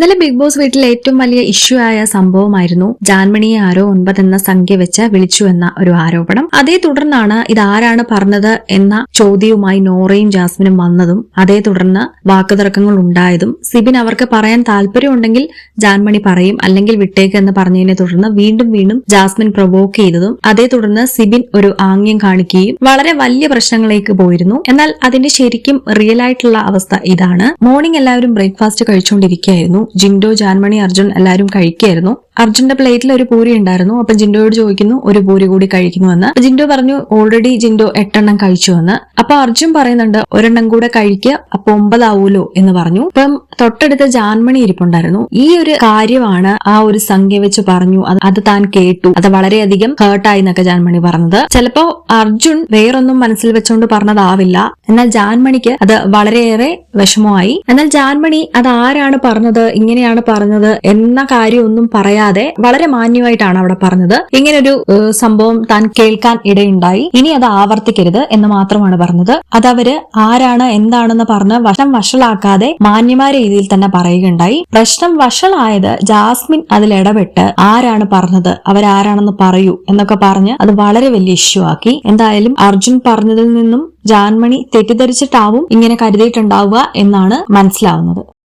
ഇന്നലെ big boss വീട്ടിൽ ഏറ്റവും വലിയ ഇഷ്യൂ ആയ സംഭവമായിരുന്നു ജാൻമണിയെ ആരോ ഒൻപത് എന്ന സംഖ്യ വെച്ച് വിളിച്ചു എന്ന ഒരു ആരോപണം. അതേ തുടർന്നാണ് ഇത് ആരാണ് പറഞ്ഞത് എന്ന ചോദ്യവുമായി നോറയും ജാസ്മിനും വന്നതും അതേ തുടർന്ന് വാക്കുതർക്കങ്ങൾ ഉണ്ടായതും. സിബിൻ അവർക്ക് പറയാൻ താല്പര്യമുണ്ടെങ്കിൽ ജാൻമണി പറയും അല്ലെങ്കിൽ വിട്ടേക്ക് എന്ന് പറഞ്ഞതിനെ തുടർന്ന് വീണ്ടും വീണ്ടും ജാസ്മിൻ പ്രൊവോക്ക് ചെയ്തതും അതേ തുടർന്ന് സിബിൻ ഒരു ആംഗ്യം കാണിക്കുകയും വളരെ വലിയ പ്രശ്നങ്ങളിലേക്ക് പോയിരുന്നു. എന്നാൽ അതിന്റെ ശരിക്കും റിയൽ ആയിട്ടുള്ള അവസ്ഥ ഇതാണ്. മോർണിംഗ് എല്ലാവരും ബ്രേക്ക്ഫാസ്റ്റ് കഴിച്ചുകൊണ്ടിരിക്കുകയായിരുന്നു. ജിൻഡോ ജാൻമണി അർജുൻ എല്ലാവരും കഴിക്കുകയായിരുന്നു. അർജുന്റെ പ്ലേറ്റിൽ ഒരു പൂരി ഉണ്ടായിരുന്നു. അപ്പൊ ജിൻഡോയോട് ചോദിക്കുന്നു ഒരു പൂരി കൂടി കഴിക്കുന്നുവെന്ന് ജിൻഡോ പറഞ്ഞു ഓൾറെഡി ജിൻഡോ എട്ടെണ്ണം കഴിച്ചുവെന്ന് അപ്പൊ അർജുൻ പറയുന്നുണ്ട് ഒരെണ്ണം കൂടെ കഴിക്കുക അപ്പൊ ഒമ്പതാവൂലോ എന്ന് പറഞ്ഞു. അപ്പം തൊട്ടടുത്ത ജാൻമണി ഇരിപ്പുണ്ടായിരുന്നു. ഈ ഒരു കാര്യമാണ് ആ ഒരു സംഖ്യ വെച്ച് പറഞ്ഞു. അത് താൻ കേട്ടു. അത് വളരെയധികം ഹേർട്ടായി എന്നൊക്കെ ജാൻമണി പറഞ്ഞത്. ചിലപ്പോ അർജുൻ വേറൊന്നും മനസ്സിൽ വെച്ചുകൊണ്ട് പറഞ്ഞതാവില്ല. എന്നാൽ ജാൻമണിക്ക് അത് വളരെയേറെ വിഷമമായി. എന്നാൽ ജാൻമണി അത് ആരാണ് പറഞ്ഞത്? ഇങ്ങനെയാണ് പറഞ്ഞത്? എന്ന കാര്യമൊന്നും പറയാതെ വളരെ മാന്യമായിട്ടാണ് അവിടെ പറഞ്ഞത്. ഇങ്ങനൊരു സംഭവം താൻ കേൾക്കാൻ ഇടയുണ്ടായി. ഇനി അത് ആവർത്തിക്കരുത് എന്ന് മാത്രമാണ് പറഞ്ഞത്. അതവര് ആരാണ് എന്താണെന്ന് പറഞ്ഞ് വശം വഷളാക്കാതെ മാന്യമായ രീതിയിൽ തന്നെ പറയുകയുണ്ടായി. പ്രശ്നം വഷളായത് ജാസ്മിൻ അതിൽ ഇടപെട്ട് ആരാണ് പറഞ്ഞത് അവരാരാണെന്ന് പറയൂ എന്നൊക്കെ പറഞ്ഞ് അത് വളരെ വലിയ ഇഷ്യൂ ആക്കി. എന്തായാലും അർജുൻ പറഞ്ഞതിൽ നിന്നും ജാൻമണി തെറ്റിദ്ധരിച്ചിട്ടാവും ഇങ്ങനെ കരുതിയിട്ടുണ്ടാവുക എന്നാണ് മനസ്സിലാവുന്നത്.